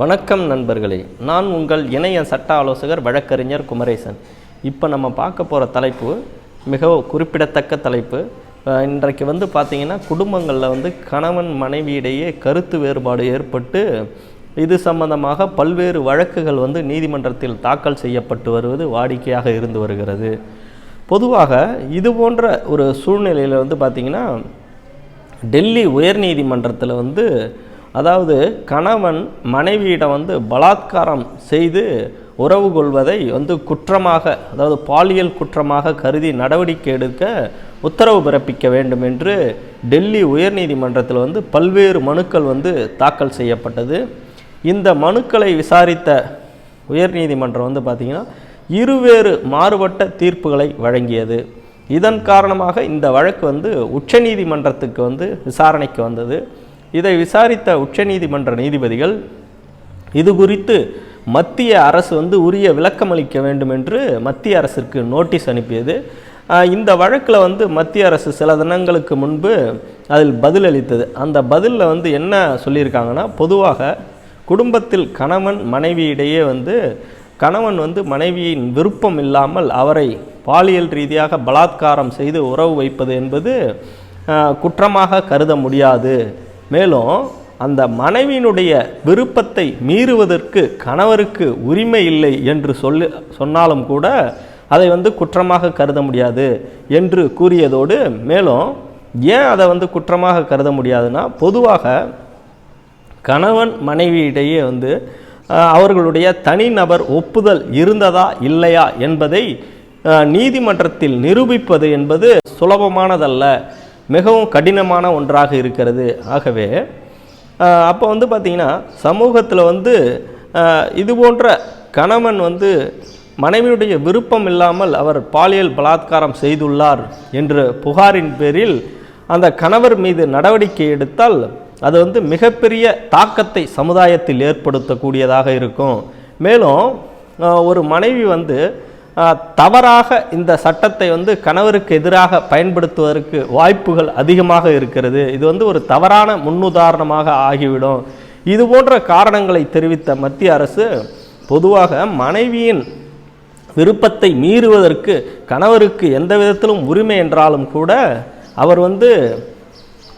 வணக்கம் நண்பர்களே. நான் உங்கள் இணைய சட்ட ஆலோசகர் வழக்கறிஞர் குமரேசன். இப்போ நம்ம பார்க்க போகிற தலைப்பு மிகவும் குறிப்பிடத்தக்க தலைப்பு. இன்றைக்கு வந்து பார்த்திங்கன்னா குடும்பங்களில் வந்து கணவன் மனைவியிடையே கருத்து வேறுபாடு ஏற்பட்டு இது சம்பந்தமாக பல்வேறு வழக்குகள் வந்து நீதிமன்றத்தில் தாக்கல் செய்யப்பட்டு வருவது வாடிக்கையாக இருந்து வருகிறது. பொதுவாக இது போன்ற ஒரு சூழ்நிலையில் வந்து பார்த்திங்கன்னா டெல்லி உயர்நீதிமன்றத்தில் வந்து அதாவது கணவன் மனைவியிடம் வந்து பலாத்காரம் செய்து உறவு கொள்வதை வந்து குற்றமாக அதாவது பாலியல் குற்றமாக கருதி நடவடிக்கை எடுக்க உத்தரவு பிறப்பிக்க வேண்டும் என்று டெல்லி உயர்நீதிமன்றத்தில் வந்து பல்வேறு மனுக்கள் வந்து தாக்கல் செய்யப்பட்டது. இந்த மனுக்களை விசாரித்த உயர்நீதிமன்றம் வந்து பார்த்திங்கன்னா இருவேறு மாறுபட்ட தீர்ப்புகளை வழங்கியது. இதன் காரணமாக இந்த வழக்கு வந்து உச்சநீதிமன்றத்துக்கு வந்து விசாரணைக்கு வந்தது. இதை விசாரித்த உச்சநீதிமன்ற நீதிபதிகள் இது குறித்து மத்திய அரசு வந்து உரிய விளக்கமளிக்க வேண்டும் என்று மத்திய அரசிற்கு நோட்டீஸ் அனுப்பியது. இந்த வழக்கில் வந்து மத்திய அரசு சில தினங்களுக்கு முன்பு அதில் பதிலளித்தது அந்த பதிலில் வந்து என்ன சொல்லியிருக்காங்கன்னா பொதுவாக குடும்பத்தில் கணவன் மனைவியிடையே வந்து கணவன் வந்து மனைவியின் விருப்பம் இல்லாமல் அவரை பாலியல் ரீதியாக பலாத்காரம் செய்து உறவு வைப்பது என்பது குற்றமாக கருத முடியாது. மேலும் அந்த மனைவியினுடைய விருப்பத்தை மீறுவதற்கு கணவருக்கு உரிமை இல்லை என்று சொல்லி சொன்னாலும் கூட அதை வந்து குற்றமாக கருத முடியாது என்று கூறியதோடு மேலும் ஏன் அதை வந்து குற்றமாக கருத முடியாதுன்னா பொதுவாக கணவன் மனைவியிடையே வந்து அவர்களுடைய தனிநபர் ஒப்புதல் இருந்ததா இல்லையா என்பதை நீதிமன்றத்தில் நிரூபிப்பது என்பது சுலபமானதல்ல. மிகவும் கடினமான ஒன்றாக இருக்கிறது. ஆகவே அப்போ வந்து பார்த்திங்கன்னா சமூகத்தில் வந்து இது போன்ற கணவன் வந்து மனைவியுடைய விருப்பம் இல்லாமல் அவர் பாலியல் பலாத்காரம் செய்துள்ளார் என்ற புகாரின் பேரில் அந்த கணவர் மீது நடவடிக்கை எடுத்தால் அது வந்து மிகப்பெரிய தாக்கத்தை சமுதாயத்தில் ஏற்படுத்தக்கூடியதாக இருக்கும். மேலும் ஒரு மனைவி வந்து தவறாக இந்த சட்டத்தை வந்து கணவருக்கு எதிராக பயன்படுத்துவதற்கு வாய்ப்புகள் அதிகமாக இருக்கிறது. இது வந்து ஒரு தவறான முன்னுதாரணமாக ஆகிவிடும். இது போன்ற காரணங்களை தெரிவித்த மத்திய அரசு பொதுவாக மனைவியின் விருப்பத்தை மீறுவதற்கு கணவருக்கு எந்த விதத்திலும் உரிமை என்றாலும் கூட அவர் வந்து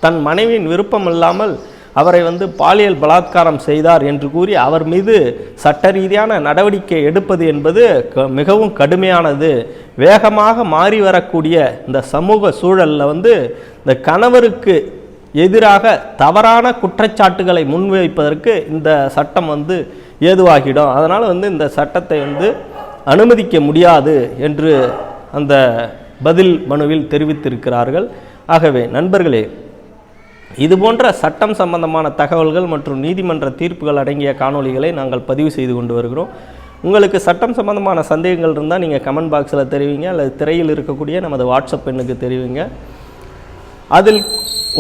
தன் மனைவியின் விருப்பம் இல்லாமல் அவரை வந்து பாலியல் பலாத்காரம் செய்தார் என்று கூறி அவர் மீது சட்ட ரீதியான நடவடிக்கை எடுப்பது என்பது க- மிகவும் கடுமையானது. வேகமாக மாறி வரக்கூடிய இந்த சமூக சூழலில் வந்து இந்த கணவருக்கு எதிராக தவறான குற்றச்சாட்டுகளை முன்வைப்பதற்கு இந்த சட்டம் வந்து ஏதுவாகிடும். அதனால் வந்து இந்த சட்டத்தை வந்து அனுமதிக்க முடியாது என்று அந்த பதில் மனுவில் தெரிவித்திருக்கிறார்கள். ஆகவே நண்பர்களே இது போன்ற சட்டம் சம்பந்தமான தகவல்கள் மற்றும் நீதிமன்ற தீர்ப்புகள் அடங்கிய காணொளிகளை நாங்கள் பதிவு செய்து கொண்டு வருகிறோம். உங்களுக்கு சட்டம் சம்பந்தமான சந்தேகங்கள் இருந்தால் நீங்கள் கமெண்ட் பாக்ஸில் தெரிவிங்க அல்லது திரையில் இருக்கக்கூடிய நமது வாட்ஸ்அப் எண்ணுக்கு தெரிவிங்க. அதில்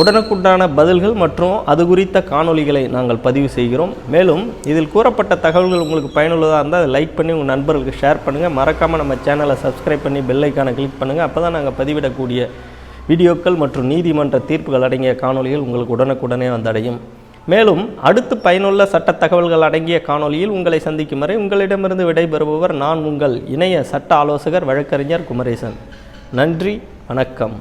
உடனுக்குண்டான பதில்கள் மற்றும் அது குறித்த காணொளிகளை நாங்கள் பதிவு செய்கிறோம். மேலும் இதில் கூறப்பட்ட தகவல்கள் உங்களுக்கு பயனுள்ளதாக இருந்தால் அதை லைக் பண்ணி உங்கள் நண்பர்களுக்கு ஷேர் பண்ணுங்கள் மறக்காமல் நம்ம சேனலை சப்ஸ்கிரைப் பண்ணி பெல்லைக்கான கிளிக் பண்ணுங்கள் அப்போ தான் நாங்கள் பதிவிடக்கூடிய வீடியோக்கள் மற்றும் நீதிமன்ற தீர்ப்புகள் அடங்கிய காணொலிகள் உங்களுக்கு உடனுக்குடனே வந்தடையும். மேலும் அடுத்து பயனுள்ள சட்ட தகவல்கள் அடங்கிய காணொலியில் உங்களை சந்திக்கும் வரை உங்களிடமிருந்து விடைபெறுபவர் நான் உங்கள் இணைய சட்ட ஆலோசகர் வழக்கறிஞர் குமரேசன். நன்றி வணக்கம்.